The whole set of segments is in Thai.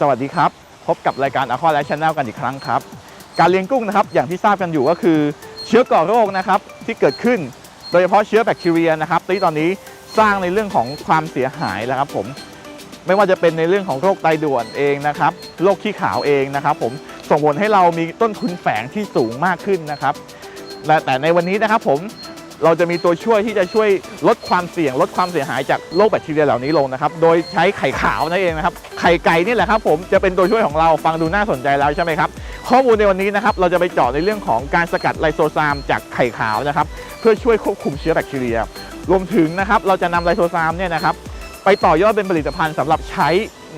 สวัสดีครับ พบกับรายการ a q u a l i f e Channel กันอีกครั้งครับ การเลี้ยงกุ้งนะครับ อย่างที่ทราบกันอยู่ก็คือเชื้อก่อโรคนะครับที่เกิดขึ้น โดยเฉพาะเชื้อแบคทีเรียนะครับที่ตอนนี้สร้างในเรื่องของความเสียหายแล้วครับผม ไม่ว่าจะเป็นในเรื่องของโรคไตด่วนเองนะครับโรคขี้ขาวเองนะครับ ผมส่งผลให้เรามีต้นทุนแฝงที่สูงมากขึ้นนะครับและแต่ในวันนี้นะครับผม เราจะมีตัวช่วยที่จะช่วยลดความเสี่ยง ลดความเสียหายจากโรคแบคทีเรียเหล่านี้ลงนะครับโดยใช้ไข่ขาวนั่นเองนะครับไข่ไก่นี่แหละครับผมจะเป็นตัวช่วยของเราฟังดูน่าสนใจแล้วใช่ไหมครับข้อมูลในวันนี้นะครับเราจะไปเจาะในเรื่องของการสกัดไลโซซามจากไข่ขาวนะครับเพื่อช่วยควบคุมเชื้อแบคทีเรีย รวมถึงนะครับเราจะนำไลโซซามเนี่ยนะครับไปต่อยอดเป็นผลิตภัณฑ์สำหรับใช้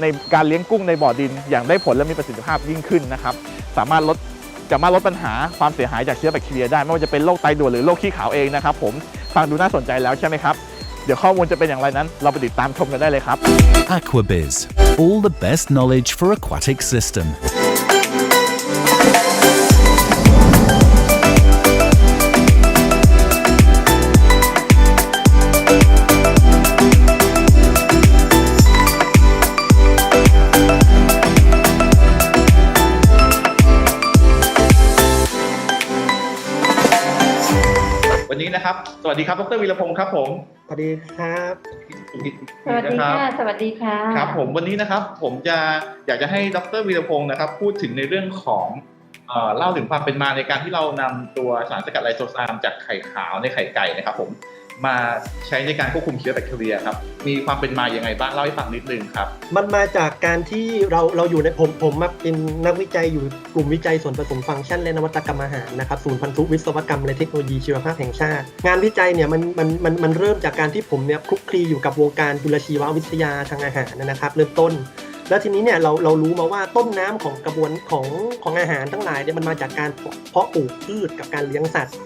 ในการเลี้ยงกุ้งในบ่อดิน อย่างได้ผลและมีประสิทธิภาพยิ่งขึ้นนะครับสามารถลด จะมาลดปัญหาความเสียหายจากเชื้อแบคทีเรียได้ ไม่ว่าจะเป็นโรคไตด่วนหรือโรคขี้ขาวเองนะครับผมฟังดูน่าสนใจแล้วใช่ไหมครับ เดี๋ยวข้อมูลจะเป็นอย่างไรนั้น เราไปติดตามชมกันได้เลยครับ Aquabiz. All the best knowledge for aquatic system. วัสดีครับ ดรวีรพงศ์ครับผม สวัสดีครับสวัสดีค่ะ สวัสดีค่ะ ครับผม วันนี้นะครับ ผมจะอยากจะให้ดรวีรพงศ์นะครับ พูดถึงในเรื่องของเอ่อเล่าถึงความเป็นมาในการที่เรานำตัวสารสกัดไลโซซามจากไข่ขาวในไข่ไก่นะครับผม มาใช้ในการควบคุมเชื้อแบคทีเรียครับ มีความเป็นมาอย่างไงบ้างเล่าให้ฟังนิดนึงครับ มันมาจากการที่เราเราอยู่ในผมผมมาเป็นนักวิจัยอยู่กลุ่มวิจัยส่วนผสมฟังก์ชัน และนวัตกรรมอาหารนะครับศูนย์พันธุวิศวกรรมและเทคโนโลยีชีวภาพแห่งชาติ งานวิจัยเนี่ยมันมันมันมันเริ่มจากการที่ผมเนี่ยคลุกคลีอยู่กับวงการจุลชีววิทยาทางอาหารนะครับ เริ่มต้นแล้วทีนี้เนี่ยเราเรารู้มาว่าต้นน้ำของกระบวนของของอาหารทั้งหลายเนี่ยมันมาจากการเพาะปลูกพืชกับการเลี้ยงสัตว์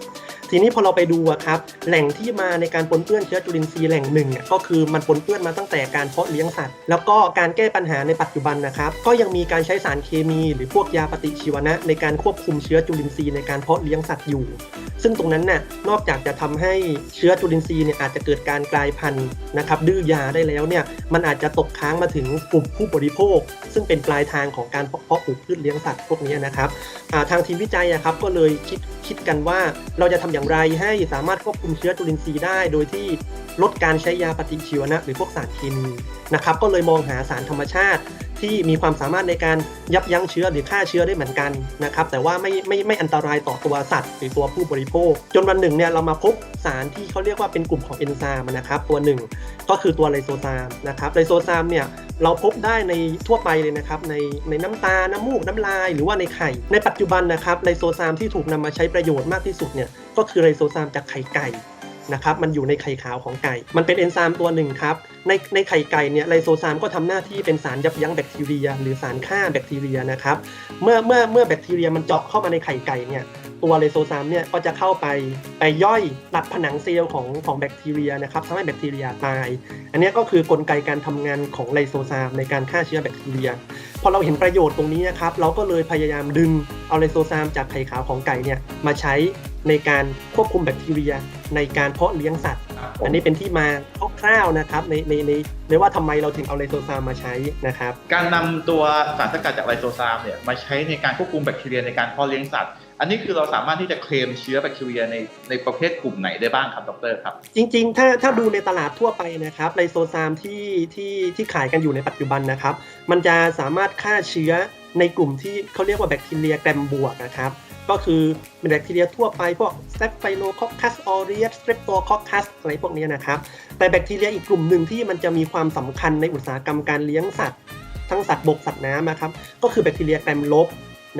ทีนี้พอเราไปดูอะครับแหล่งที่มาในการปนเปื้อนเชื้อจุลินทรีย์แหล่งหนึ่งก็คือมันปนเปื้อนมาตั้งแต่การเพาะเลี้ยงสัตว์ แล้วก็การแก้ปัญหาในปัจจุบันนะครับก็ยังมีการใช้สารเคมีหรือพวกยาปฏิชีวนะ ในการควบคุมเชื้อจุลินทรีย์ในการเพาะเลี้ยงสัตว์อยู่ ซึ่งตรงนั้นน่ะนอกจากจะทำให้เชื้อจุลินทรีย์เนี่ยอาจจะเกิดการกลายพันธุ์นะครับดื้อยาได้แล้วเนี่ยมันอาจจะตกค้างมาถึงกลุ่มผู้บริโภค ซึ่งเป็นปลายทางของการเพาะปลูกพืชเลี้ยงสัตว์พวกนี้นะครับทางทีมวิจัยครับก็เลยคิดคิดกันว่าเราจะทำอย่างไรให้สามารถควบคุมเชื้อจุลินทรีย์ได้ โดยที่ ลดการใช้ยาปฏิชีวนะ หรือพวกสารเคมีนะครับ ก็เลยมองหาสารธรรมชาติที่มีความสามารถในการยับยั้งเชื้อหรือฆ่าเชื้อได้เหมือนกันนะครับ แต่ว่าไม่ไม่ไม่อันตรายต่อตัวสัตว์หรือตัวผู้บริโภค จนวันหนึ่งเนี่ยเรามาพบสารที่เขาเรียกว่าเป็นกลุ่มของเอนไซม์นะครับตัวหนึ่งก็คือตัวไลโซซามนะครับไลโซซามเนี่ยเราพบได้ในทั่วไปเลยนะครับในในน้ำตา น้ำมูก น้ำลาย หรือว่าในไข่ ในปัจจุบันนะครับไลโซซามที่ถูกนำมาใช้ประโยชน์มากที่สุดเนี่ยก็คือไลโซซามจากไข่ไก่ นะครับมันอยู่ในไข่ขาวของไก่ มันเป็นเอนไซม์ตัวหนึ่งครับในในไข่ไก่เนี่ยไลโซซามก็ทำหน้าที่เป็นสารยับยั้งแบคทีเรีย หรือสารฆ่าแบคทีเรียนะครับเมื่อเมื่อเมื่อแบคทีเรียมันเจาะเข้ามาในไข่ไก่เนี่ยตัวไลโซซามเนี่ยก็จะเข้าไปไปย่อยตัดผนังเซลล์ของของแบคทีเรียนะครับทำให้แบคทีเรียตาย อันนี้ก็คือกลไกการทำงานของไลโซซามในการฆ่าเชื้อแบคทีเรียพอเราเห็นประโยชน์ตรงนี้นะครับเราก็เลยพยายามดึงเอาไลโซซามจากไข่ขาวของไก่เนี่ยมาใช้ ในการควบคุมแบคทีเรีย ในการเพาะเลี้ยงสัตว์ อันนี้เป็นที่มาคร่าวๆนะครับในในในในว่าทำไมเราถึงเอาไลโซซามมาใช้นะครับ การนำตัวสารสกัดจากไลโซซามเนี่ยมาใช้ในการควบคุมแบคทีเรียในการเพาะเลี้ยงสัตว์อันนี้คือเราสามารถที่จะเคลมเชื้อแบคทีเรียในในประเภทกลุ่มไหนได้บ้างครับดรครับ จริงๆ ถ้าถ้าดูในตลาดทั่วไปนะครับไลโซซามที่ที่ที่ขายกันอยู่ในปัจจุบันนะครับ มันจะสามารถฆ่าเชื้อในกลุ่มที่เขาเรียกว่าแบคทีเรียแกรมบวกนะครับ ก็คือเป็นแบคทีเรียทั่วไปพวก Staphylococcus aureus Streptococcus อะไรพวกนี้นะครับ แต่แบคทีเรียอีกกลุ่มหนึ่งที่มันจะมีความสำคัญในอุตสาหกรรมการเลี้ยงสัตว์ ทั้งสัตว์บกสัตว์น้ำนะครับ ก็คือแบคทีเรียแกรมลบ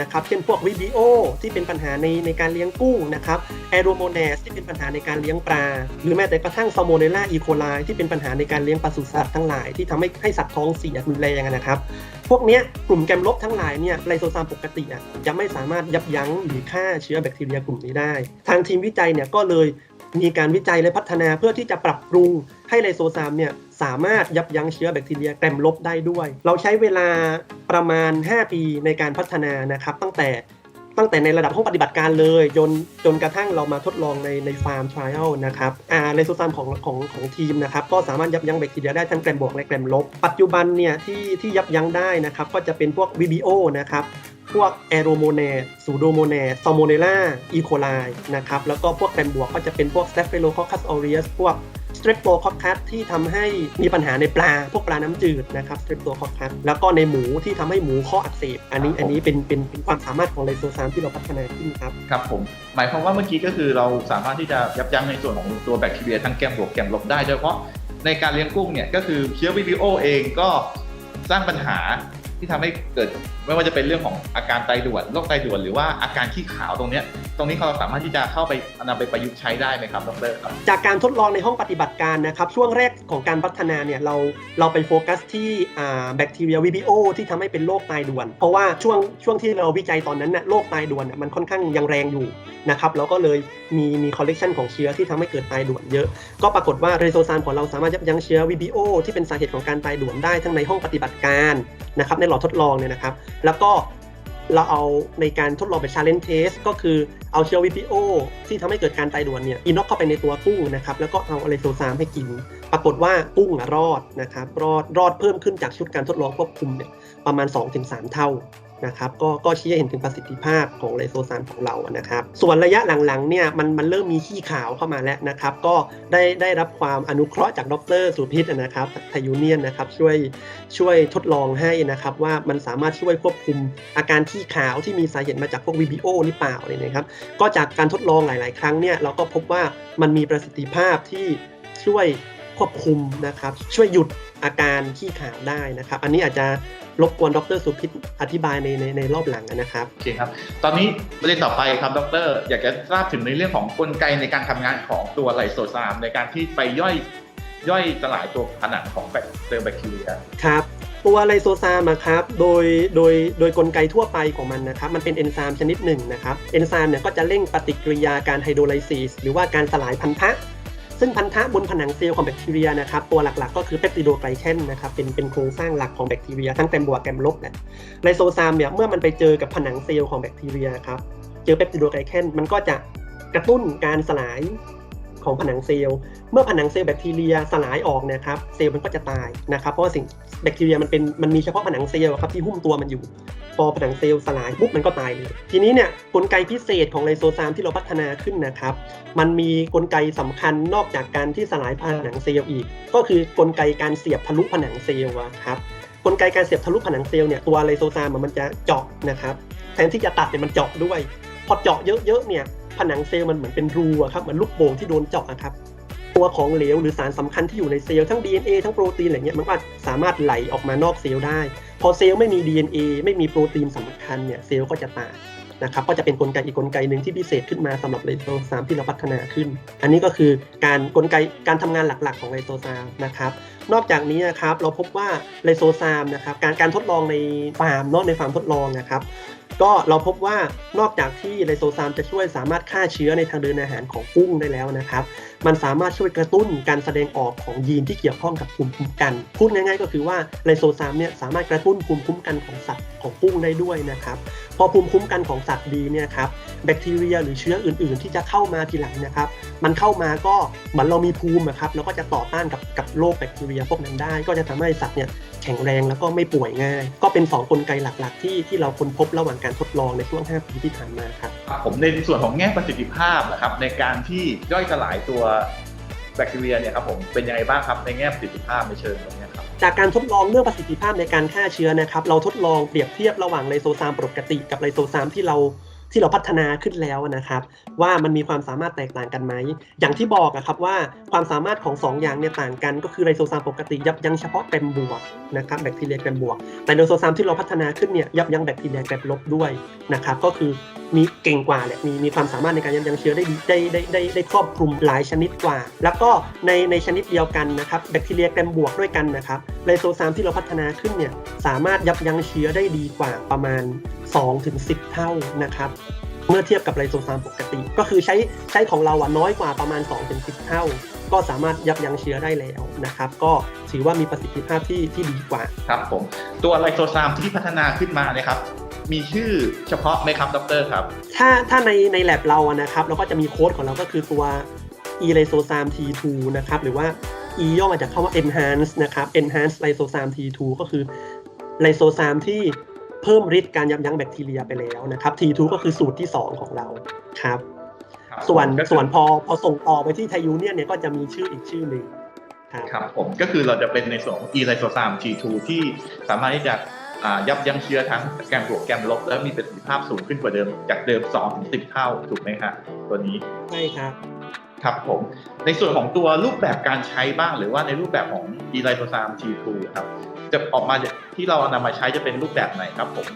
นะครับ เช่นพวกวิบิโอที่เป็นปัญหาในในการเลี้ยงกุ้งนะครับแอโรโมเนสที่เป็นปัญหาในการเลี้ยงปลา หรือแม้แต่กระทั่งซ a โมเนล่าอีโคไลที่เป็นปัญหาในการเลี้ยงปศุสัตว์ทั้งหลายที่ทำให้ให้สัตว์ท้องเสียรุนแรงนะครับ พวกนี้กลุ่มแกมลบทั้งหลายเนี่ยไลโซซามปกติอะจะไม่สามารถยับยั้งหรือฆ่าเชื้อแบคทีเรียกลุ่มนี้ได้ ทางทีมวิจัยเนี่ยก็เลย มีการวิจัยและพัฒนาเพื่อที่จะปรับปรุงให้ไลโซซามเนี่ยสามารถยับยั้งเชื้อแบคทีเรียแกรมลบได้ด้วย เราใช้เวลาประมาณ 5 ปีในการพัฒนานะครับ ตั้งแต่ตั้งแต่ในระดับห้องปฏิบัติการเลยจนจนกระทั่งเรามาทดลองในในฟาร์มทริอัลนะครับอ่าไลโซซามของของของทีมนะครับก็สามารถยับยั้งแบคทีเรียได้ทั้งแกรมบวกและแกรมลบ ปัจจุบันเนี่ยที่ที่ยับยั้งได้นะครับก็จะเป็นพวก VBO นะครับ พวกแอโรโมเนสซูโดโมเนสซอโมเนล่าอีโคไลนะครับ แล้วก็พวกแกรมบวกก็จะเป็นพวก s t a p h y l o c o c c u s aureus พวก streptococcus ที่ทำให้มีปัญหาในปลา พวกปลาน้ำจืดนะครับ streptococcus แล้วก็ในหมูที่ทำให้หมูข้ออักเสบ อันนี้อันนี้เป็นเป็นเป็นความสามารถของไลโซซามที่เราพัฒนาขึ้นครับ ครับผม หมายความว่าเมื่อกี้ก็คือเราสามารถที่จะยับยั้งในส่วนของตัวแบคทีเรียทั้งแกมบวกแกมลบได้โดยเฉพาะในการเลี้ยงกุ้งเนี่ยก็คือเชื้อ VBO เองก็สร้างปัญหา ที่ทำให้เกิดไม่ว่าจะเป็นเรื่องของอาการไตด่วนโรคไตด่วนหรือว่าอาการขี้ขาวตรงนี้ตรงนี้เราสามารถที่จะเข้าไปนำไปประยุกต์ใช้ได้ไหมครับดรครับจากการทดลองในห้องปฏิบัติการนะครับช่วงแรกของการพัฒนาเนี่ยเราเราไปโฟกัสที่แบคทีเรีย VBO ที่ทำให้เป็นโรคไตด่วน เพราะว่าช่วงช่วงที่เราวิจัยตอนนั้นน่ะโรคไตด่วนมันค่อนข้างยังแรงอยู่นะครับแล้วก็เลยมีมีคอลเลกชันของเชื้อที่ทำให้เกิดไตด่วนเยอะ ก็ปรากฏว่าเรโซซานของเราสามารถยับยั้งเชื้อ VBO ที่เป็นสาเหตุของการไตด่วนได้ทั้งในห้องปฏิบัติการนะครับในหลอดทดลองเนี่ยนะครับ แล้วก็เราเอาในการทดลองเป็น challenge test ก็คือเอาเชื้อ VPO ที่ทำให้เกิดการตายด่วนเนี่ยอินอกเข้าไปในตัวกุ้งนะครับ แล้วก็เอาอะไรโซซามให้กิน ปรากฏว่ากุ้งรอดนะครับ รอดรอดเพิ่มขึ้นจากชุดการทดลองควบคุมเนี่ยประมาณ 2-3 เท่า นะครับก็ก็ชี้ให้เห็นถึงประสิทธิภาพของไลโซซามของเรานะครับ ส่วนระยะหลังๆเนี่ยมันมันเริ่มมีขี้ขาวเข้ามาแล้วนะครับ ก็ได้ได้รับความอนุเคราะห์จากดรสุพิษนะครับไทยูเนียนนะครับช่วยช่วยทดลองให้นะครับ ว่ามันสามารถช่วยควบคุมอาการขี้ขาวที่มีสาเหตุมาจากพวก VBO หรือเปล่าเนี่ยนะครับ ก็จากการทดลองหลาย ๆ ครั้งเนี่ยเราก็พบว่ามันมีประสิทธิภาพที่ช่วยควบคุมนะครับ ช่วยหยุดอาการขี้ขาวได้นะครับ อันนี้อาจจะ รบกวนดรสุพิษอธิบายในในในรอบหลังนะครับโอเคครับ ตอนนี้ประเด็นต่อไปครับดร อยากจะทราบถึงในเรื่องของกลไกในการทำงานของตัวไลโซซามในการที่ไปย่อยย่อยสลายตัวผนังของแบคเซลล์แบคทีเรียครับตัวไลโซซามอะครับโดยโดยโดยกลไกทั่วไปของมันนะครับมันเป็นเอนไซม์ชนิดหนึ่งนะครับเอนไซม์เนี่ยก็จะเร่งปฏิกิริยาการไฮโดรไลซิสหรือว่าการสลายพันธะ ซึ่งพันธะบนผนังเซลล์ของแบคทีเรียนะครับตัวหลักๆ ก็คือเปปติโดไกลแคนนะครับเป็นเป็นโครงสร้างหลักของแบคทีเรีย ทั้งแกรมบวกแกรมลบแหละไลโซซามเนี่ยเมื่อมันไปเจอกับผนังเซลล์ของแบคทีเรียครับเจอเปปติโดไกลแคนมันก็จะกระตุ้นการสลาย ของผนังเซลล์ เมื่อผนังเซลล์แบคทีเรียสลายออกนะครับเซลล์มันก็จะตายนะครับ เพราะว่าสิ่งแบคทีเรียมันเป็นมันมีเฉพาะผนังเซลล์ครับที่หุ้มตัวมันอยู่ พอผนังเซลล์สลายปุ๊บมันก็ตายเลยทีนี้เนี่ยกลไกพิเศษของไลโซซามที่เราพัฒนาขึ้นนะครับ มันมีกลไกสำคัญนอกจากการที่สลายผนังเซลล์อีก ก็คือกลไกการเสียบทะลุผนังเซลล์ครับกลไกการเสียบทะลุผนังเซลล์เนี่ยตัวไลโซซามมันจะเจาะนะครับแทนที่จะตัดเนี่ยมันเจาะด้วย พอเจาะเยอะๆเนี่ย ผนังเซลล์มันเหมือนเป็นรูอะครับเหมือนลูกโป่งที่โดนเจาะอะครับ ตัวของเหลวหรือสารสำคัญที่อยู่ในเซลล์ทั้ง DNA ทั้งโปรตีนอะไรเงี้ยมันก็สามารถไหลออกมานอกเซลล์ได้ พอเซลล์ไม่มี DNA ไม่มีโปรตีนสำคัญเนี่ยเซลล์ก็จะตายนะครับก็จะเป็นกลไกอีกกลไกหนึ่งที่พิเศษขึ้นมาสำหรับไลโซซามที่เราพัฒนาขึ้น อันนี้ก็คือการกลไกการทำงานหลักๆ ของไลโซซามนะครับ นอกจากนี้นะครับเราพบว่าไลโซซามนะครับการการทดลองในฟาร์มนอะในฟาร์มทดลองนะครับ ก็เราพบว่านอกจากที่ไลโซซามจะช่วยสามารถฆ่าเชื้อในทางเดินอาหารของกุ้งได้แล้วนะครับ มันสามารถช่วยกระตุ้นการแสดงออกของยีนที่เกี่ยวข้องกับภูมิคุ้มกัน พูดง่ายๆ ก็คือว่าไลโซซามเนี่ยสามารถกระตุ้นภูมิคุ้มกันของสัตว์ของกุ้งได้ด้วยนะครับ พอภูมิคุ้มกันของสัตว์ดีเนี่ยครับแบคทีเรียหรือเชื้ออื่นๆ ที่จะเข้ามาทีหลังนะครับ มันเข้ามาก็เหมือนเรามีภูมิครับแล้วก็จะต่อต้านกับกับโรคแบคทีเรียพวกนั้นได้ ก็จะทำให้สัตว์เนี่ยแข็งแรงแล้วก็ไม่ป่วยง่าย ก็เป็นสองกลไกหลักๆ ที่ที่เราค้นพบระหว่างการทดลองในช่วง 5 ปีที่ผ่านมาครับผมในส่วนของแง่ประสิทธิภาพนะครับในการที่ย่อยสลายตัวแบคทีเรียเนี่ยครับผมเป็นยังไงบ้างครับในแง่ประสิทธิภาพในเชิงตรงเนี้ยครับจากการทดลองเรื่องประสิทธิภาพในการฆ่าเชื้อนะครับ เราทดลองเปรียบเทียบระหว่างไลโซซามปกติกับไลโซซามที่เรา ที่เราพัฒนาขึ้นแล้วนะครับ ว่ามันมีความสามารถแตกต่างกันไหม อย่างที่บอกอะครับว่าความสามารถของ 2 อย่างเนี่ยต่างกัน ก็คือไลโซซามปกติยับยั้งเฉพาะแกรมบวกนะครับแบคทีเรียแกรมบวก แต่ไลโซซามที่เราพัฒนาขึ้นเนี่ยยับยั้งแบคทีเรียแกรมลบด้วยนะครับก็คือมีเก่งกว่าแหละมีมีความสามารถในการยับยั้งเชื้อได้ดีได้ได้ได้ได้ครอบคลุมหลายชนิดกว่า แล้วก็ในในชนิดเดียวกันนะครับแบคทีเรียแกรมบวกด้วยกันนะครับไลโซซามที่เราพัฒนาขึ้นเนี่ยสามารถยับยั้งเชื้อได้ดีกว่าประมาณ 2-10 เท่านะครับ เมื่อเทียบกับไลโซซามปกติ ก็คือใช้ใช้ของเราอะน้อยกว่าประมาณ2-10 เท่า ก็สามารถยับยั้งเชื้อได้แล้วนะครับ ก็ถือว่ามีประสิทธิภาพที่ที่ดีกว่า ครับผม ตัวไลโซซามที่พัฒนาขึ้นมาเนี่ยครับมีชื่อเฉพาะไหมครับดรครับ ถ้าถ้าในใน lab เราอะนะครับ เราก็จะมีโค้ดของเราก็คือตัว e l y s o s a m T2 นะครับ หรือว่า e ย่อมาจากคำว่า enhance นะครับ enhance lysosam T2 ก็คือไลโซซามที่ เพิ่มฤทธิ์การยับยั้งแบคทีเรียไปแล้วนะครับ T2 ก็คือสูตรที่ 2 ของเราครับ ส่วนก็คือส่วนพอพอส่งต่อไปที่ไทยูเนี่ยเนี่ยก็จะมีชื่ออีกชื่อหนึ่งครับครับผมก็คือเราจะเป็นในส่วนของ e l y s o s a m T2 ที่สามารถที่จะอ่ายับยั้งเชื้อทั้งแกมบวกแกมลบ และมีประสิทธิภาพสูงขึ้นกว่าเดิมจากเดิม 2-10 เท่าถูกไหมครับตัวนี้ใช่ครับ ครับผมในส่วนของตัวรูปแบบการใช้บ้างหรือว่าในรูปแบบของ e l y s o s a m T2 ครับจะออกมาที่เรานำมาใช้จะเป็นรูปแบบไหนครับผม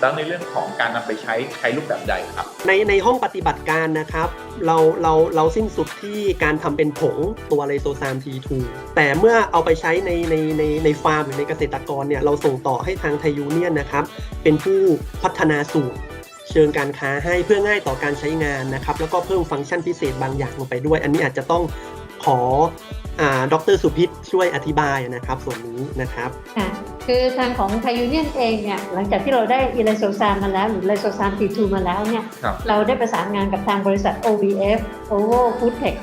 แล้วในเรื่องของการนำไปใช้ใช้รูปแบบใดครับ ในในห้องปฏิบัติการนะครับ เราเราเราสิ้นสุดที่การทำเป็นผงตัวไลโซซาม T2 แต่เมื่อเอาไปใช้ในในในในฟาร์มหรือในเกษตรกรเนี่ยเราส่งต่อให้ทางไทยูเนียนนะครับ เป็นผู้พัฒนาสูตร เชิงการค้าให้เพื่อง่ายต่อการใช้งานนะครับ แล้วก็เพิ่มฟังก์ชันพิเศษบางอย่างลงไปด้วย อันนี้อาจจะต้องขออ่าดรสุพิษช่วยอธิบายนะครับ ส่วนนี้นะครับค่ะคือทางของไทยูเนียนเองเนี่ยหลังจากที่เราได้อิเลโซซามมาแล้วหรือไลโซซาม T2 มาแล้วเนี่ยครับเราได้ประสานงานกับทางบริษัท OVF Ovo Food Tech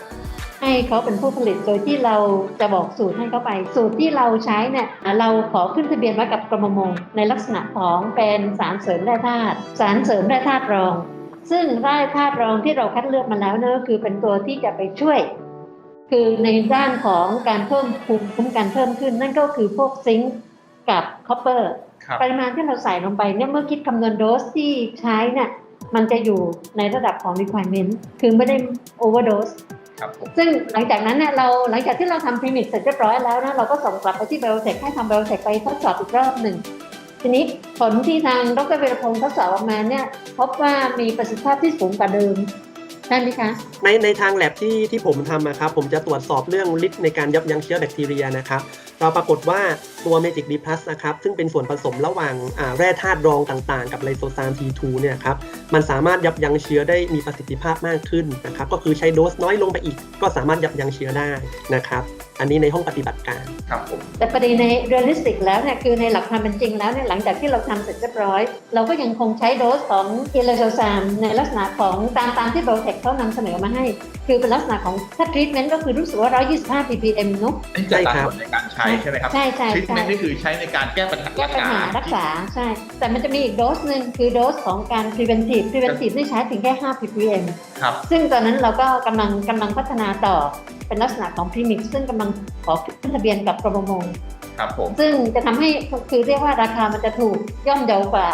ให้เขาเป็นผู้ผลิตโดยที่เราจะบอกสูตรให้เขาไป สูตรที่เราใช้เนี่ยเราขอขึ้นทะเบียนไว้กับกรมประมงในลักษณะของเป็นสารเสริมแร่ธาตุสารเสริมแร่ธาตุรอง ซึ่งแร่ธาตุรองที่เราคัดเลือกมาแล้วเนี่ยก็คือเป็นตัวที่จะไปช่วย คือในด้านของการเพิ่มภูมิคุ้มกันเพิ่มขึ้น นั่นก็คือพวกซิงค์กับคอปเปอร์ครับปริมาณที่เราใส่ลงไปเนี่ยเมื่อคิดคำนวณโดสที่ใช้เนี่ยมันจะอยู่ในระดับของ requirement คือไม่ได้ overdose ครับผม ซึ่งหลังจากนั้นเนี่ยเราหลังจากที่เราทำพรีมิกเสร็จเรียบร้อยแล้วนะเราก็ส่งกลับไปที่เบลเซกให้ทำเบลเซกไปทดสอบอีกรอบหนึ่งทีนี้ผลที่ทางดรเวรพงศ์ทดสอบออกมาเนี่ยพบว่ามีประสิทธิภาพที่สูงกว่าเดิม ช่ไหมคะในในทางแลบที่ที่ผมทำนะครับผมจะตรวจสอบเรื่องฤทธิ์ในการยับยั้งเชื้อแบคทีเรียนะครับเราปรากฏว่าตัวเมจิกดีพลัสนะครับซึ่งเป็นส่วนผสมระหว่างแร่ธาตุรองต่างๆ กับไลโซซาม T2 เนี่ยครับมันสามารถยับยั้งเชื้อได้มีประสิทธิภาพมากขึ้นนะครับก็คือใช้โดสน้อยลงไปอีก ก็สามารถยับยั้งเชื้อได้นะครับอันนี้ในห้องปฏิบัติการครับผมแต่ประเด็นในเรียลลิสติกแล้วเนี่ยคือในหลักความเป็นจริงแล้วเนี่ยหลังจากที่เราทำเสร็จเรียบร้อย เราก็ยังคงใช้โดสของเอเลโซซามในลักษณะของตามตามที่โบเทคเขานำเสนอมาให้ คือเป็นลักษณะของถ้าทรีทเมนต์ก็คือรู้สึกว่า 125 ppm เนอะนี่จะใช่ตามครับผลในการใช้ใช่ไหมครับใช่ใช่ทรีทใช่เมนต์นี่คือใช้ในการแก้ปัญหาแก้ปัญหารักษาใช่ แต่มันจะมีอีกโดสหนึ่งคือโดสของการ preventive preventive นี่ใช้ถึงแค่ 5 ppm ครับซึ่งตอนนั้นเราก็กำลังกำลังพัฒนาต่อเป็นลักษณะของ premix ซึ่งกำลังขอขึ้นทะเบียนกับกรมประมงครับผม ซึ่งจะทำให้คือเรียกว่าราคามันจะถูกย่อมเยาวกว่า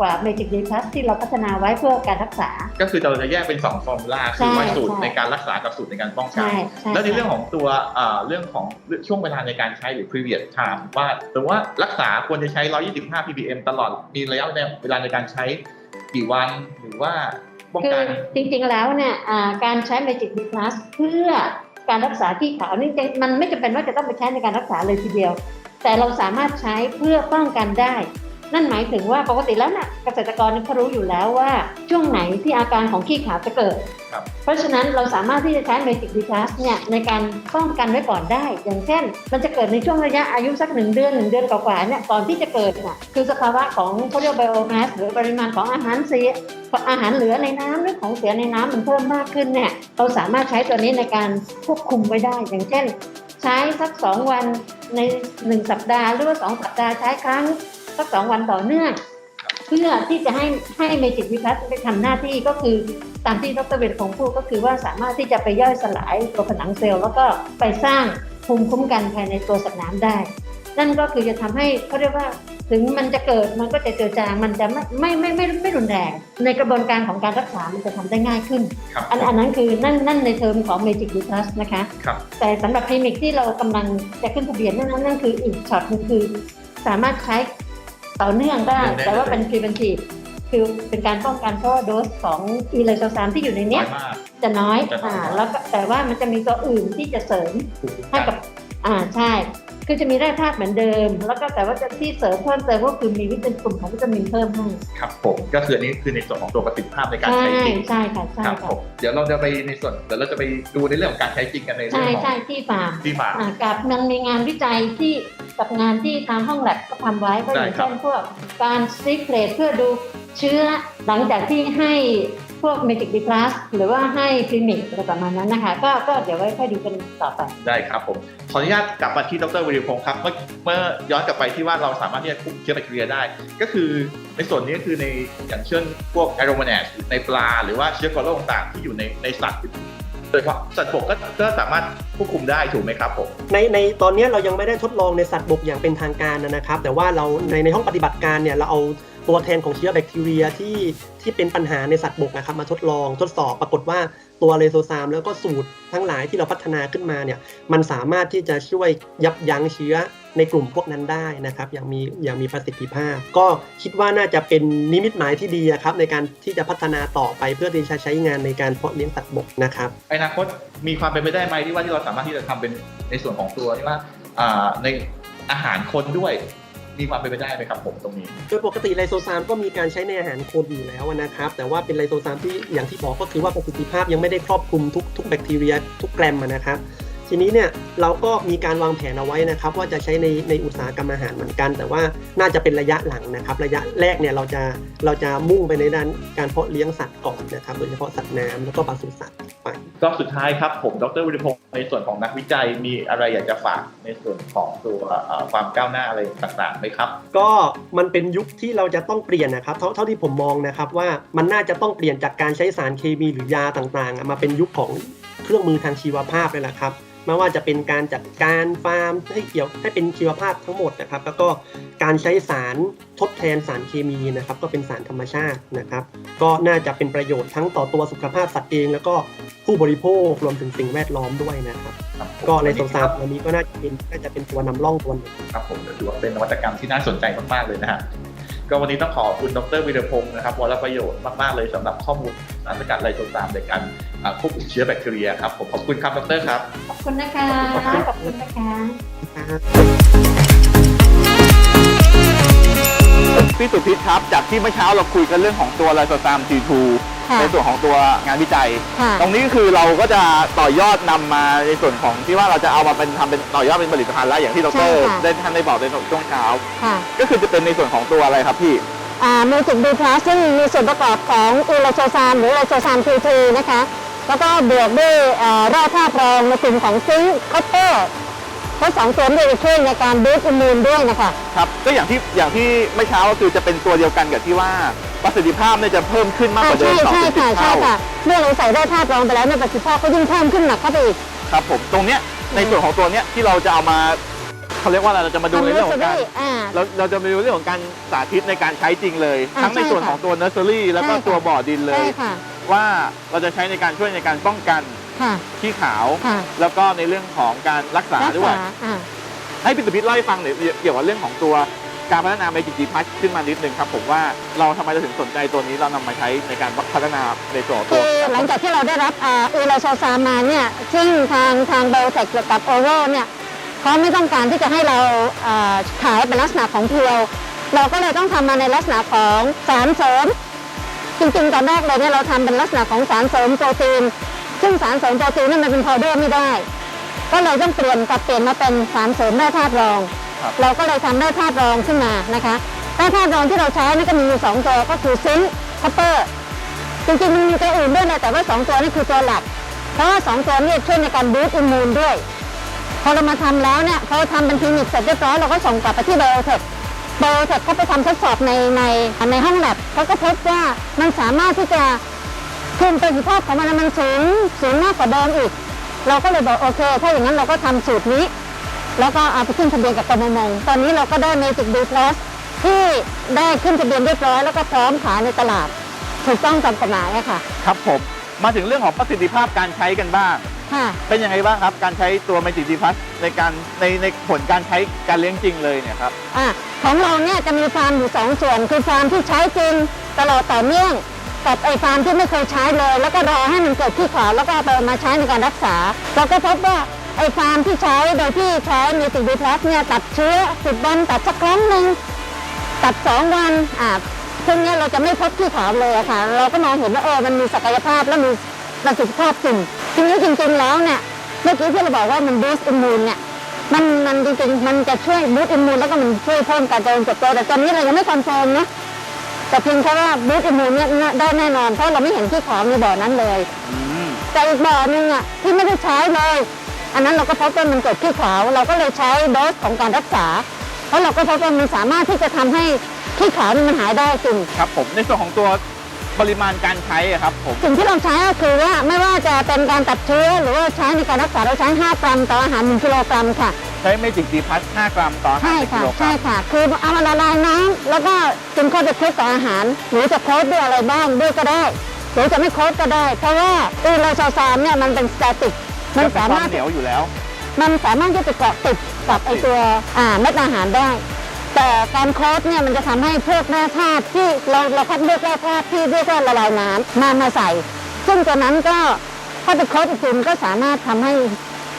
กว่า Magic D Plus ที่เราพัฒนาไว้เพื่อการรักษา ก็คือเราจะแยกเป็น2ฟอร์มูลาใช่คือว่าสูตรใช่ในการรักษากับสูตรในการป้องกันใช่ใช่แล้วในเรื่องใช่ของตัวเอ่อเรื่องของช่วงเวลาในการใช้หรือ previous time ว่าหรือว่ารักษาควรจะใช้ 125 ppm ตลอดมีระยะเวลาในการใช้กี่วันหรือว่าป้องคือกันจริงๆแล้วเนี่ยอ่าการใช้ Magic D Plus เพื่อ การรักษาที่ขาวนี่มันไม่จำเป็นว่าจะต้องไปใช้ในการรักษาเลยทีเดียว แต่เราสามารถใช้เพื่อป้องกันได้ นั่นหมายถึงว่าปกติแล้วเนี่ยเกษตรกรเนี่ยเขารู้อยู่แล้วว่าช่วงไหนที่อาการของขี้ขาวจะเกิด ครับ เพราะฉะนั้นเราสามารถที่จะใช้ Magic D Plus เนี่ยในการป้องกันไว้ก่อนได้ อย่างเช่น มันจะเกิดในช่วงระยะอายุสักหนึ่งเดือนหนึ่งเดือนกว่าๆเนี่ยก่อนที่จะเกิดเนี่ยคือสภาวะของเขาเรียกไบโอแมสหรือปริมาณของอาหารเสียอาหารเหลือในน้ำหรือของเสียในน้ำมันเพิ่มมากขึ้นเนี่ยเราสามารถใช้ตัวนี้ในการควบคุมไว้ได้ อย่างเช่น ใช้สักสองวันในหนึ่งสัปดาห์หรือว่าสองสัปดาห์ใช้ครั้ง สักสองวันต่อเนื่อง เพื่อที่จะให้ให้เมจิกวิพัสไปทำหน้าที่ก็คือตามที่ดรเวทคงพูดก็คือว่าสามารถที่จะไปย่อยสลายตัวผนังเซลล์แล้วก็ไปสร้างภูมิคุ้มกันภายในตัวสัตว์น้ำได้ นั่นก็คือจะทำให้เขาเรียกว่าถึงมันจะเกิดมันก็จะเจือจางมันจะไม่ไม่ไม่ไม่ไม่ไม่รุนแรง ในกระบวนการของการรักษา มันจะทำได้ง่ายขึ้นครับอันอันนั้นคือนั่นนั่นในเทอมของ Magic d Plus นะคะครับแต่สำหรับคลินิกที่เรากำลังจะขึ้นทะเบียนนั่นนั่นนั่นคืออีกช็อตหนึงคือ สามารถใช้ ต่อเนื่องได้แต่ว่าเป็น preventive คือเป็นการป้องกันเพราะว่าโดสของอีเลโซซามที่อยู่ในน้เนี้อยยมาก จะน้อยจะน้อย อ่าแล้วก็แต่ว่ามันจะมีตัวอื่นที่จะเสริมให้กับอ่าใช่ คือจะมีแร่ธาตุเหมือนเดิม แล้วก็แต่ว่าจะที่เสริมเพิ่มเติมก็คือมีวิตามินกลุ่มของวิตามินเพิ่มให้ครับผมก็คืออันนี้คือในส่วนของตัวประสิทธิภาพในการใช่ใช้จริงใช่ค่ะใช่ครับผค่ะมเดี๋ยวเราจะไปในส่วนเดี๋ยวเราจะไปดูในเรื่องของการใช้จริงกันในเรื่ใช่องของใช่ที่ฟาร์มที่มาอ่ากับมันมีงานวิจัยที่กับงานที่ทางห้องแลบก็ทำไว้ก็อย่างได้ครับเช่นพวกการสติกเกรดเพื่อดูเชื้อหลังจากที่ให้พ วกเมจิกดีพลัสหรือว่าให้คลินิกอะไรประมาณนั้นนะคะ ก็ก็เดี๋ยวไว้ค่อยดูกันต่อไป ได้ครับผม ขออนุญาตกลับมาที่ดรวิริพงศ์ครับเมื่อเมื่อย้อนกลับไปที่ว่าเราสามารถที่จะคุมเชื้อแบคทีเรียได้ ก็คือในส่วนนี้ก็คือในอย่างเช่นพวกแอโรมาแนสในปลา หรือว่าเชื้อโคโรคต่างๆที่อยู่ในในสัตว์โดยเฉพาะสัตว์บกก็ก็สามารถควบคุมได้ถูกไหมครับผมในในตอนนี้เรายังไม่ได้ทดลองในสัตว์บกอย่างเป็นทางการนะครับ แต่ว่าเราในในห้องปฏิบัติการเนี่ยเราเอา ตัวแทนของเชื้อแบคทีเรียที่ที่เป็นปัญหาในสัตว์บกนะครับมาทดลองทดสอบปรากฏว่าตัวเลโซซามแล้วก็สูตรทั้งหลายที่เราพัฒนาขึ้นมาเนี่ยมันสามารถที่จะช่วยยับยั้งเชื้อในกลุ่มพวกนั้นได้นะครับอย่างมีอย่างมีประสิทธิภาพ ก็คิดว่าน่าจะเป็นนิมิตหมายที่ดีอะครับในการที่จะพัฒนาต่อไปเพื่อที่จะใช้งานในการเพาะเลี้ยงสัตว์บกนะครับอนาคตมีความเป็นไปได้ไหมที่ว่าที่เราสามารถที่จะทำเป็นในส่วนของตัวที่ว่าในอาหารคนด้วย มีความเป็นไปได้ไหมครับผมตรงนี้ โดยปกติไลโซซามก็มีการใช้ในอาหารคนอยู่แล้วนะครับ แต่ว่าเป็นไลโซซามที่อย่างที่บอกก็คือว่าประสิทธิภาพยังไม่ได้ครอบคลุมทุกทุกแบคทีเรียทุกแกรมนะครับทีนี้เนี่ยเราก็มีการวางแผนเอาไว้นะครับ ว่าจะใช้ในในอุตสาหกรรมอาหารเหมือนกัน แต่ว่าน่าจะเป็นระยะหลังนะครับ ระยะแรกเนี่ยเราจะเราจะมุ่งไปในด้านการเพาะเลี้ยงสัตว์ก่อนนะครับ โดยเฉพาะสัตว์น้ำแล้วก็ปศุสัตว์ ไปก็สุดท้ายครับผมดรวิริพงศ์ในส่วนของนักวิจัยมีอะไรอยากจะฝากในส่วนของตัวความก้าวหน้าอะไรต่างๆไหมครับ ก็มันเป็นยุคที่เราจะต้องเปลี่ยนนะครับเท่าที่ผมมองนะครับว่ามันน่าจะต้องเปลี่ยนจากการใช้สารเคมีหรือยาต่างๆ มาเป็นยุคของเครื่องมือทางชีวภาพเลยแหละครับ ไม่ว่าจะเป็นการจัดการฟาร์มให้เกี่ยวให้เป็นชีวภาพทั้งหมดนะครับ แล้วก็การใช้สารทดแทนสารเคมีนะครับ ก็เป็นสารธรรมชาตินะครับ ก็น่าจะเป็นประโยชน์ทั้งต่อตัวสุขภาพสัตว์เอง แล้วก็ผู้บริโภครวมถึงสิ่งแวดล้อมด้วยนะครับครับผมก็ในโซซามอันนี้ก็น่าจะเป็นน่าจะเป็นตัวนำร่องตัวหนึ่งครับผมถือว่าเป็นนวัตกรรมที่น่าสนใจมากๆเลยนะฮะก็วันนี้ต้องขอบคุณดรวิรพงศ์นะครับวรประโยชน์มาก ๆ เลยสำหรับข้อมูลสารสกัดไลโซซามในการอ่าควบคุมเชื้อแบคทีเรียครับผมขอบคุณครับดรครับขอบ คุณนะคะ ขอบคุณนะคะพี่สุพิษครับ จากที่เมื่อเช้าเราคุยกันเรื่องของตัวไลโซซาม T2 ค่ะในส่วนของตัวงานวิจัยค่ะตรงนี้ก็คือเราก็จะต่อยอดนำมาในส่วนของที่ว่าเราจะเอามาเป็นทำเป็นต่อยอดเป็นผลิตภัณฑ์แล้วอย่างที่ดใช่รค่ะได้ท่านได้บอกในช่วงเช้าค่ะก็คือจะเป็นในส่วนของตัวอะไรครับพี่เมจิกดีพลัสซึ่งมีส่วนประกอบของอูโลโซซานหรือไลโซซานทีทีนะคะ แล้วก็บวกด้วยเอ่อแร่ธาตุรองในกลุ่มของซิงค์คอปเปอร์ทั้งสองตัวนี้จะช่วยในการบูสต์อิมมูนด้วยนะคะครับก็อย่างที่อย่างที่เมื่อเช้าก็คือจะเป็นตัวเดียวกันกับที่ว่าประสิทธิภาพเนี่ยจะเพิ่มขึ้นมากกว่าเดิมใช่สองใช่ถึงสิค่ะบใช่เท่าค่ะเมื่อเราใส่แร่ธาตุรองไปแล้วเนี่ยประสิทธิภาพก็ยิ่งเพิ่มขึ้นหนักเข้าไปอีกครับผมตรงเนี้ยในส่วนของตัวเนี้ยที่เราจะเอามาเขาเรียกว่าอะไรเราจะมาดูในเรื่องของการอ่าเราเราจะมาดูเรื่องของการสาธิตในการใช้จริงเลยอ่าทั้งในใช่ส่วนค่ะของตัวเนอร์เซอรี่แล้วก็ใช่ค่ะตัวบ่อดินเลใช่ยค่ะ ว่าเราจะใช้ในการช่วยในการป้องกันค่ะ ขี้ขาว ค่ะแล้วก็ในเรื่องของการรักษารักด้วย ษาอ่าให้พี่สุพิษเล่าให้ฟังหน่อยเกี่ยวกับเรื่องของตัวการพัฒนาเมจิกดีพัชขึ้นมานิดนึงครับผมว่าเราทำไมเราถึงสนใจตัวนี้เรานำมาใช้ในการพัฒนาในตัวของตัคืว อหลังจากที่เราได้รับอ่าอูโลโซซามาเนี่ยซึ่งทางทางไบโอเทคกับโอโรเนี่ยเขาไม่ต้องการที่จะให้เราอ่าขายเป็นลักษณะของเพียว เราก็เลยต้องทำมาในลักษณะของสารเสริม จริงๆตอนแรกเลยเนี่ยเราทำเป็นลักษณะของสารเสริมโปรตีน ซึ่งสารเสริมโปรตีนนี่มันเป็นพาวเดอร์ไม่ได้ ก็เลยต้องเปลี่ยนกับเปลี่ยนมาเป็นสารเสริมแร่ธาตุรองครับเราก็เลยทำแร่ธาตุรองขึ้นมานะคะแร่ธาตุรองที่เราใช้นี่ก็มีอยู่สองตัวก็คือซิงค์คอปเปอร์ จริงๆมันมีตัวอื่นด้วยนะแต่ว่าสองตัวนี่คือตัวหลัก เพราะว่าสองตัวนี้ช่วยในการบูสต์อิมมูนด้วย พอเรามาทำแล้วเนี่ยพอทำเป็นคลินิกเสร็จเรียบร้อยเราก็ส่งกลับไปที่ไบโอเทค ไบโอเทคเขาไปทำทดสอบในในในห้องแลบเขาก็พบว่ามันสามารถที่จะคุมประสิทธิภาพของมันมันสูงสูงมากกว่าเดิมอีก เราก็เลยบอกโอเค ถ้าอย่างนั้นเราก็ทำสูตรนี้ แล้วก็เอาไปขึ้นทะเบียนกับกรมมงตอนนี้เราก็ได้เมจิกดีพลัสที่ได้ขึ้นทะเบียนเรียบร้อยแล้วก็พร้อมขายในตลาดถูกต้องตามกฎหมายค่ะ ครับผมมาถึงเรื่องของประสิทธิภาพการใช้กันบ้าง ค่ะ เป็นยังไงบ้างครับ การใช้ตัวเมจิกดีพัสในการในในผลการใช้การเลี้ยงจริงเลยเนี่ยครับ อะของเราเนี่ยจะมีฟาร์มอยู่สองส่วน คือฟาร์มที่ใช้จริงตลอดต่อเนื่องกับไอ้ฟาร์มที่ไม่เคยใช้เลย แล้วก็รอให้มันเกิดขี้ขาวแล้วก็เอาไปมาใช้ในการรักษา เราก็พบว่าไอ้ฟาร์มที่ใช้โดยที่ใช้เมจิกบีพลัสเนี่ยตัดเชื้อสิบวันตัดสักครั้งหนึ่งตัดสองวันอ่าพวกเนี้ยเราจะไม่พบที่ขาวเลยอะค่ะ เราก็มองเห็นว่าเออมันมีศักยภาพและมีประสิทธิภาพจริง ทีนี้จริงๆแล้วเนี่ยเมื่อกี้ที่เราบอกว่ามันบูสต์อิมมูนเนี่ยมันมันจริงๆมันจะช่วยบูสต์อิมมูนแล้วก็มันช่วยเพิ่มการเจริญเติบโตแต่ตอนนี้เรายังไม่คอนเฟิร์มนะแต่เพียงแค่ว่าบูสต์อิมมูนเนี่ยได้แน่นอน เพราะเราไม่เห็นที่ขาวในบ่อนั้นเลยอืมแต่อีกบ่อหนึงอะที่ไม่ได้ใช้เลย อันนั้นเราก็พบว่ามันเกิดขี้ขาว เราก็เลยใช้โดสของการรักษา เพราะเราก็พบว่ามันสามารถที่จะทำให้ขี้ขาวนี่มันหายได้จริงครับผมในส่วนของตัว ปริมาณการใช้อะครับผม สิ่งที่เราใช้ก็คือว่าไม่ว่าจะเป็นการตัดเชื้อ หรือว่าใช้ในการรักษาเราใช้ 5 กรัมต่ออาหาร 1 กิโลกรัมค่ะ ใช้เมจิกดีพัส5กรัมต่อใช่5กิค่ะ โลกรัใช่มค่ะ คือเอามาละลายน้ำแล้วก็จึงเข้าไปคลุกกับอาหาร หรือจะโคดด้วยอะไรบ้างด้วยก็ได้ หรือจะไม่โคดก็ได้ เพราะว่าตัวไลโซซามเนี่ยมันเป็นสแตติกมันก็เป็นสาควาามรถมเหนียวอยู่แล้ว มันสามารถที่จะเกาะติดกับไอตัวอ่าเม็ดอาหารได้ แต่การโคดเนี่ยมันจะทำให้พวกแร่ธาตุที่เราเราคัดเลือกแร่ธาตุที่เรียกว่าละลายน้ำมามาใส่ ซึ่งตัวนั้นก็ถ้าไปโคดอีกทีมันก็สามารถทำให้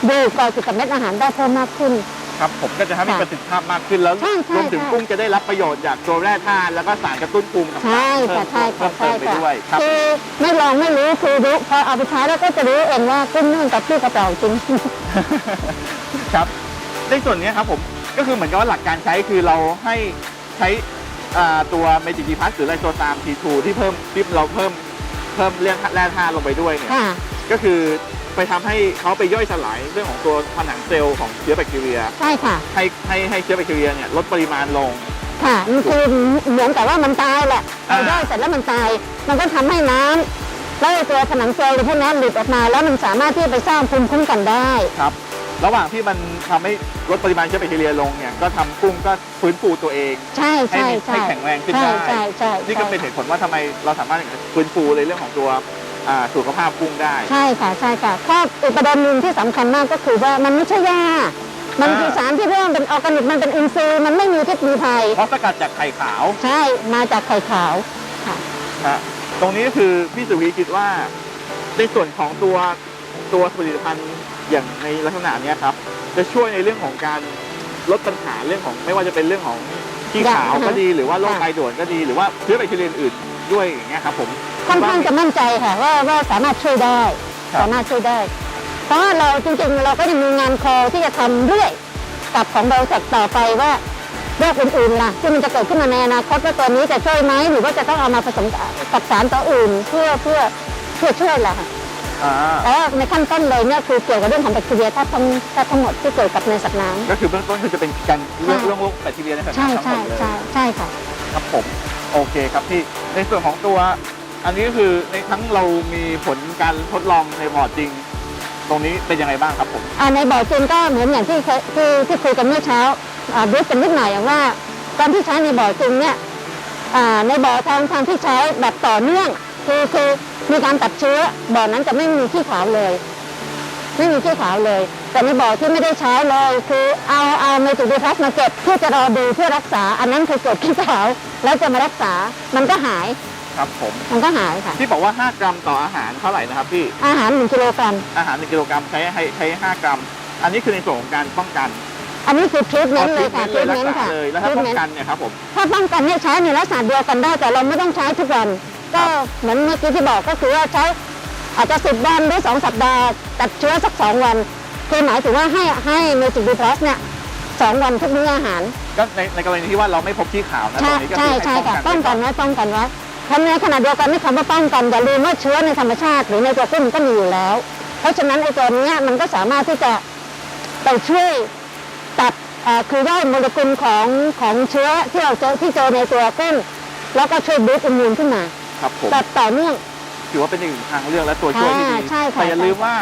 ดูเกาะติดกับเม็ดอาหารได้เพิ่มมากขึ้นครับผมก็จะทำให้ค่ะประสิทธิภาพมากขึ้นแล้วใช่ใช่รวมถึงใช่กุ้งจะได้รับประโยชน์จากตัวแร่ธาตุแล้วก็สารกระตุ้นภูมิต่างๆใช่เพิ่ค่ะมใช่เพิ่ค่ะมเติใช่มไปค่ะด้วยครับคือไม่ลองไม่รู้คือรู้พอเอาไปใช้แล้วก็จะรู้เองว่ากุ้งนึ่งกับพี่กระเป๋าจริงครับในส่วนเนี้ยครับผม ก็คือเหมือนกับว่าหลักการใช้คือเราให้ใช้อ่าตัวเมจิกีพัสหรือไลโซซามทีทูที่เพิ่มที่เราเพิ่มเพิ่มเรื่องแร่ธาตุลงไปด้วยเนี่ยค่ะก็คือไปทำให้เขาไปย่อยสลายเรื่องของตัวผนังเซลล์ของเชื้อแบคทีเรียใช่ค่ะให้ให้ให้เชื้อแบคทีเรียเนี่ยลดปริมาณลงค่ะมันคือเหมือนกับว่ามันตายแหละอ่าเราย่อยเสร็จแล้วมันตาย มันก็ทำให้น้ำแล้วไอ้ตัวผนังเซลล์พวกนั้นหลุดออกมาแล้วมันสามารถที่จะไปสร้างภูมิคุ้มกันได้ครับ ระหว่างที่มันทำให้ลดปริมาณเชื้อแบคทีเรียลงเนี่ยก็ทำกุ้งก็ฟื้นฟูตัวเอง ใช่ให้ใช่มีใช่ให้แข็งแรงขึ้นใช่ได้ใช่ใช่นี่ก็เป็นเหตุผลว่าทำไมเราสามารถฟื้นฟูในเรื่องของตัวอ่าสุขภาพกุ้งได้ ใช่ค่ะใช่ค่ะข้ออีกประเด็นหนึ่งที่สำคัญมากก็คือว่ามันไม่ใช่ยามันอ่าคือสารที่เริ่มเป็นออร์แกนิกมันเป็นอินทรีย์มันไม่มีพิษมีภัยเพราะสกัดจากไข่ขาวใช่มาจากไข่ขาวค่ะฮะตรงนี้ก็คือพี่สุวีคิดว่าในส่วนของตัวตัวผลิตภัณฑ์ อย่างในลักษณะเนี้ยครับ จะช่วยในเรื่องของการลดปัญหาเรื่องของไม่ว่าจะเป็นเรื่องของขี้ขาวอย่างก็ดีหรือว่าโรคค่ะไตด่วนก็ดีหรือว่าเชื้อแบคทีเรียอื่นๆด้วยอย่างเงี้ยครับผมค่อนข้างจะมั่นใจค่ะว่าว่าสามารถช่วยได้ครับสามารถช่วยได้ เพราะว่าเราจริงๆ เราก็ยังมีงานคอที่จะทำเรื่อยกับของบริษัทต่อไปว่าโรคอื่นๆล่ะที่มันจะเกิดขึ้นมาในอนาคตว่าตัวนี้จะช่วยไหมหรือว่าจะต้องเอามาผสมกับสารตัวอื่นเพื่อเพื่อเพื่อช่วยล่ะค่ะอ่า แต่ว่าในขั้นต้นเลยเนี่ยคือเกี่ยวกับเรื่องของแบคทีเรียแทบทั้งแทบทั้งหมดที่เกิดกับในสัตว์น้ำก็คือเบื้องต้นคือจะเป็นการเรื่องใช่เรื่องโรคแบคทีเรียในสัตว์ใช่น้ำทั้งหใช่มดเลยใช่ใช่ค่ะครับผมโอเคครับพี่ในส่วนของตัว อันนี้ก็คือในทั้งเรามีผลการทดลองในบ่อจริง ตรงนี้เป็นยังไงบ้างครับผมอ่าในบ่อจริงก็เหมือนอย่างที่เคยที่ที่คุยกันเมื่อเช้าอ่าดูกันนิดหน่อยอย่างว่าตอนที่ใช้ในบ่อจริงเนี่ยอ่าในบ่อทางทางที่ใช้แบบต่อเนื่องคือคือ มีการตัดเชื้อบ่อนั้นจะไม่มีขี้ขาวเลย ไม่มีขี้ขาวเลย แต่ในบ่อที่ไม่ได้ใช้เลยคือเอาเอาเมจิกดีพลัสมาเก็บเพื่อจะรอดูเพื่อรักษา อันนั้นคือเกิดขี้ขาวแล้วจะมารักษามันก็หายครับผม มันก็หายค่ะ ที่บอกว่า 5 กรัมต่ออาหารเท่าไหร่นะครับพี่อาหารหนึ่งกิโลกรัมอาหาร1กิโลกรัมใช้ให้ใช้5กรัม อันนี้คือในส่วนของการป้องกันอันนี้คือทรีทเมนต์เลยอาค่ะทรีททเมรีนต์เลยรักทเมนต์ษาค่ะเลยแล้วถ้าทรีป้ทองเมนต์กันเนี่ยครับผมถ้าป้องกันเนี่ยใช้ในลักษณะเดียวกันได้แต่เราไม่ต้องใช้ทุกวัน ก็เหมือนเมื่อกี้ที่บอกก็คือว่าใช้อาจจะสิบวันหรือสองสัปดาห์ตัดเชื้อสักสองวัน คือหมายถึงว่าให้ให้เมจิกดีพลัสเนี่ยสองวันทุกมื้ออาหาร ก็ในในกรณีที่ว่าเราไม่พบขี้ขาวนะตรใช่งนี้ก็ใช่คือใช่ให้ค่ะป้ป้อองงกักันนไว้ไว้ป้องกันไว้ทำในขณะเดียวกันไม่คำว่าป้องกันอย่าลืมว่าเชื้อในธรรมชาติหรือในตัวกุ้งมันก็มีอยู่แล้ว เพราะฉะนั้นไอ้ตัวเนี้ยมันก็สามารถที่จะไปช่วยตัดเอ่อคือย่อยโมเลกุลของของเชื้อที่เราเจอที่เจอในตัวกุ้งแล้วก็ช่วยบูสต์อิมมูนขึ้นมา ครับผมแบบต่อเนื่อง ถือว่าเป็นอีกหนึ่งทางเลือกและตัวช่วยที่ดีอ่าใช่ค่ะ แต่อย่าลืมว่า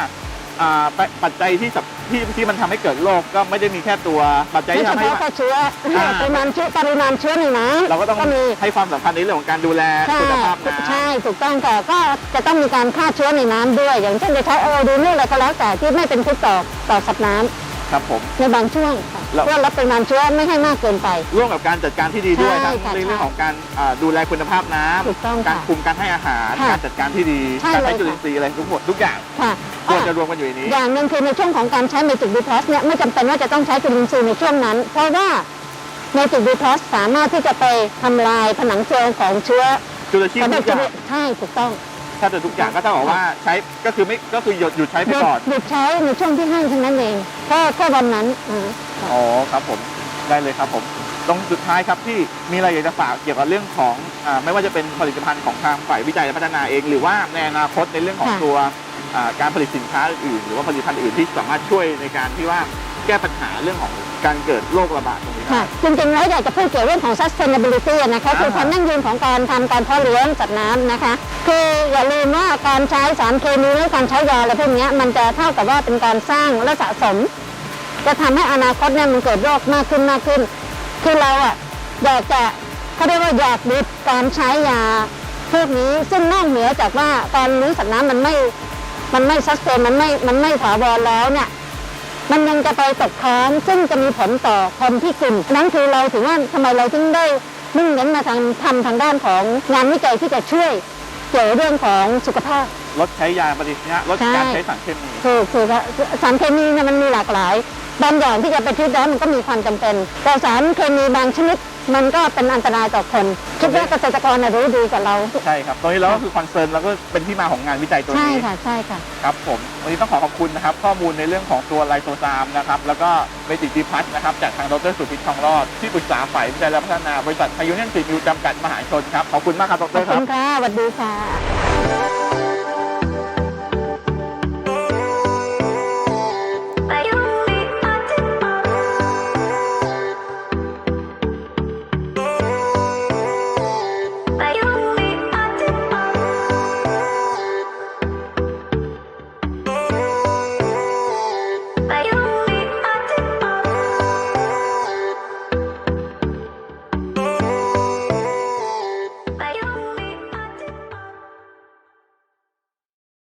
อ่าปัจปัจจัยที่สับที่ที่มันทำให้เกิดโรคก็ไม่ได้มีแค่ตัวปัจจัยไม่ที่เฉทำให้ พาะแค่เชื้ออ่า ปริมาณเชื้อปริมาณเชื้อในน้ำเราก็ต้องมีให้ความสำคัญในเรื่องของการดูแลใช่คุณภาพน้ำใช่ถูกต้องแต่ก็จะต้องมีการฆ่าเชื้อในน้ำด้วย อย่างเช่นจะใช้โอดีนู่นอะไรก็แล้วแต่ที่ไม่เป็นพิษต่อต่อสัตว์น้ำครับผม ในบางช่วงค่ะ แล้ว เพื่อลดปริมาณเชื้อไม่ให้มากเกินไป ร่วมกับการจัดการที่ดีด้วยใช่ทั้งค่ะในเรื่องใช่ของการอ่าดูแลคุณภาพน้ำถูกต้องค่ะการคุมการให้อาหารค่ะการจัดการที่ดีใช่การใช้เลยจุลินทรีย์อะไรทุกหมดทุกอย่างค่ะควรจะรวมกันอยู่ในนี้ อย่างหนึ่งคือในช่วงของการใช้เมจิกบีพลัสเนี่ยไม่จำเป็นว่าจะต้องใช้จุลินทรีย์ในช่วงนั้น เพราะว่าเมจิกบีพลัสสามารถที่จะไปทำลายผนังเซลล์ของเชื้อจุลชีพสำหรัทุบกอย่าง ใช่ถูกต้อง ถ้าจะทุกอย่างก็ต้องบอกว่าใช้ก็คือไม่ก็คือหยุดหยุดใช้ไปหยุดก่อนหยุดใช้ในช่วงที่ให้เท่านั้นเองแค่แค่วันนั้นอ่าอ๋อครับผมได้เลยครับผมตรงสุดท้ายครับที่มีอะไรอยากจะฝากเกี่ยวกับเรื่องของอาไม่ว่าจะเป็นผลิตภัณฑ์ของทางฝ่ายวิจัยและพัฒนาเอง หรือว่าในอนาคตในเรื่องของตัวอ่าการผลิตสินค้าอื่นหรือว่าผลิตภัณฑ์อื่นที่สามารถช่วยในการที่ว่าแก้ปัญหาเรื่องของการเกิดโรคระบาดตรงนี้ได้ ค่ะจริงๆแล้วอยากจะพูดเกี่ยวเรื่องของ sustainability นะคะคือความยั่งยืนของการทำการเพาะเลี้ยงสัตว์น้ำนะคะคืออย่าลืมว่าการใช้สารเคมีหรือการใช้ยาอะไรพวกเนี้ยมันจะเท่ากับว่าเป็นการสร้างและสะสม จะทำให้อนาคตเนี่ยมันเกิดโรคมากขึ้นมากขึ้น คือเราอะอยากจะเขาเรียกว่าอยากหยุดการใช้ยาพวกนี้ซึ่งนอกเหนือจากว่าการเลี้ยงสัตว์น้ำมันไม่ มันไม่ซัสเตนมันไม่ มันไม่ถาวรแล้วเนี่ย มันยังจะไปตกค้างซึ่งจะมีผลต่อคนที่กลุ่มนั้นคือเราถือว่าทำไมเราถึงได้มุ่งเน้นมาทางทำทางด้านของงานวิจัยที่จะช่วยเกี่ยวเรื่องของสุขภาพลดใช้ยาปฏิชีวนะลดใช่การใช้สารเคมีถูกถูกครับสารเคมีเนี่ยมันมีหลากหลายบางอย่างที่จะไปทิ้งแล้วมันก็มีความจำเป็นแต่สารเคมีบางชนิด มันก็เป็นอันตรายต่อคนคิดว่าเกษตรกรน่ะรู้ดีกว่าเรา ใช่ครับตรงนี้เราก็คือคอนเซิร์นแล้วก็เป็นที่มาของงานวิจัยตัวใช่นี้ค่ะใช่ค่ะ ครับผมวันนี้ต้องขอขอบคุณนะครับ ข้อมูลในเรื่องของตัวไลโซซามนะครับ แล้วก็เมจิจีพัทนะครับ จากทางดรสุพิษทองรอด ที่ปรึกษาฝ่ายวิจัยและพัฒนาบริษัทพายุเนียนซีมิวจำกัดมหาชนครับ ขอบคุณมากครับดขอบรคคุรับณค่ะสวัสดีค่ะ